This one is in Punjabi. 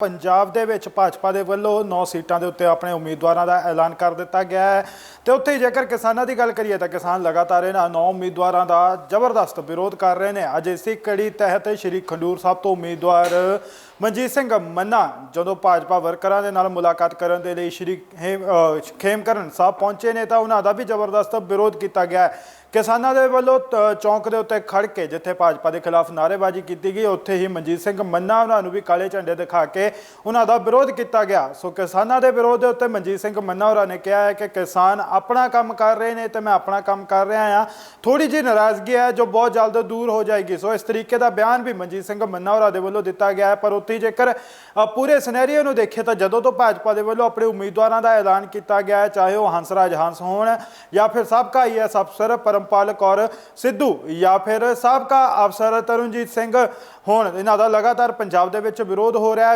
ਪੰਜਾਬ ਦੇ ਵਿੱਚ ਭਾਜਪਾ ਦੇ ਵੱਲੋਂ 9 ਸੀਟਾਂ ਦੇ ਉੱਤੇ ਆਪਣੇ ਉਮੀਦਵਾਰਾਂ ਦਾ ਐਲਾਨ ਕਰ ਦਿੱਤਾ ਗਿਆ ਹੈ। ਤੇ ਉੱਥੇ ਜੇਕਰ ਕਿਸਾਨਾਂ ਦੀ ਗੱਲ ਕਰੀਏ ਤਾਂ ਕਿਸਾਨ ਲਗਾਤਾਰ ਇਹਨਾਂ 9 ਉਮੀਦਵਾਰਾਂ ਦਾ ਜ਼ਬਰਦਸਤ ਵਿਰੋਧ ਕਰ ਰਹੇ ਨੇ। ਅੱਜ ਇਸੇ ਕੜੀ ਤਹਿਤ ਸ਼੍ਰੀ ਖੰਡੂਰ ਸਾਹਿਬ ਤੋਂ ਉਮੀਦਵਾਰ ਮਨਜੀਤ ਸਿੰਘ ਮੰਨਾ ਜਦੋਂ ਭਾਜਪਾ ਵਰਕਰਾਂ ਦੇ ਨਾਲ ਮੁਲਾਕਾਤ ਕਰਨ ਦੇ ਲਈ ਸ਼੍ਰੀ ਹੇਮ- ਖੇਮਕਰਨ ਸਾਹਿਬ ਪਹੁੰਚੇ ਨੇ, ਤਾਂ ਉਹਨਾਂ ਦਾ ਵੀ ਜ਼ਬਰਦਸਤ ਵਿਰੋਧ ਕੀਤਾ ਗਿਆ ਹੈ। ਕਿਸਾਨਾਂ ਦੇ ਵੱਲੋਂ ਚੌਂਕ ਦੇ ਉੱਤੇ ਖੜ ਕੇ ਜਿੱਥੇ ਭਾਜਪਾ ਦੇ ਖਿਲਾਫ ਨਾਅਰੇਬਾਜ਼ੀ ਕੀਤੀ ਗਈ, ਉੱਥੇ ਹੀ ਮਨਜੀਤ ਸਿੰਘ ਮੰਨਾ ਉਹਨਾਂ ਨੂੰ ਵੀ ਕਾਲੇ ਝੰਡੇ ਦਿਖਾ ਕੇ ਉਹਨਾਂ ਦਾ ਵਿਰੋਧ ਕੀਤਾ ਗਿਆ। ਸੋ ਕਿਸਾਨਾਂ ਦੇ ਵਿਰੋਧ ਦੇ ਉੱਤੇ ਮਨਜੀਤ ਸਿੰਘ ਮੰਨਾ ਹੋਰਾਂ ਨੇ ਕਿਹਾ ਹੈ ਕਿ ਕਿਸਾਨ ਆਪਣਾ ਕੰਮ ਕਰ ਰਹੇ ਨੇ ਤੇ ਮੈਂ ਆਪਣਾ ਕੰਮ ਕਰ ਰਿਹਾ ਹਾਂ। ਥੋੜੀ ਜਿਹੀ ਨਾਰਾਜ਼ਗੀ ਹੈ ਜੋ ਬਹੁਤ ਜਲਦ ਦੂਰ ਹੋ ਜਾਏਗੀ। ਸੋ ਇਸ ਤਰੀਕੇ ਦਾ ਬਿਆਨ ਵੀ ਮਨਜੀਤ ਸਿੰਘ ਮੰਨਾ ਹੋਰਾਂ ਦੇ ਵੱਲੋਂ ਦਿੱਤਾ ਗਿਆ ਹੈ, ਪਰ ਉੱਥੇ ਹੀ ਜੇਕਰ ਪੂਰੇ ਪੂਰੇ ਸਿਨੈਰੀਓ ਨੂੰ ਦੇਖੇ ਤਾਂ ਜਦੋਂ ਤੋਂ ਭਾਜਪਾ ਦੇ ਵੱਲੋਂ ਆਪਣੇ ਉਮੀਦਵਾਰਾਂ ਦਾ ਐਲਾਨ ਕੀਤਾ ਗਿਆ ਹੈ, ਚਾਹੇ ਉਹ ਹੰਸਰਾਜ ਹੰਸ ਹੋਣ ਜਾਂ ਫਿਰ ਸਾਬਕਾ ਆਈਐਸ ਅਫਸਰ ਪਰਮਪਾਲ ਕੌਰ ਸਿੱਧੂ ਜਾਂ ਫਿਰ ਸਾਬਕਾ ਅਫਸਰ ਤਰੁਣਜੀਤ ਸਿੰਘ ਹੋਣ। ਇਹਨਾਂ ਦਾ ਲਗਾਤਾਰ ਪੰਜਾਬ ਦੇ ਵਿੱਚ ਵਿਰੋਧ ਹੋ ਰਿਹਾ ਹੈ।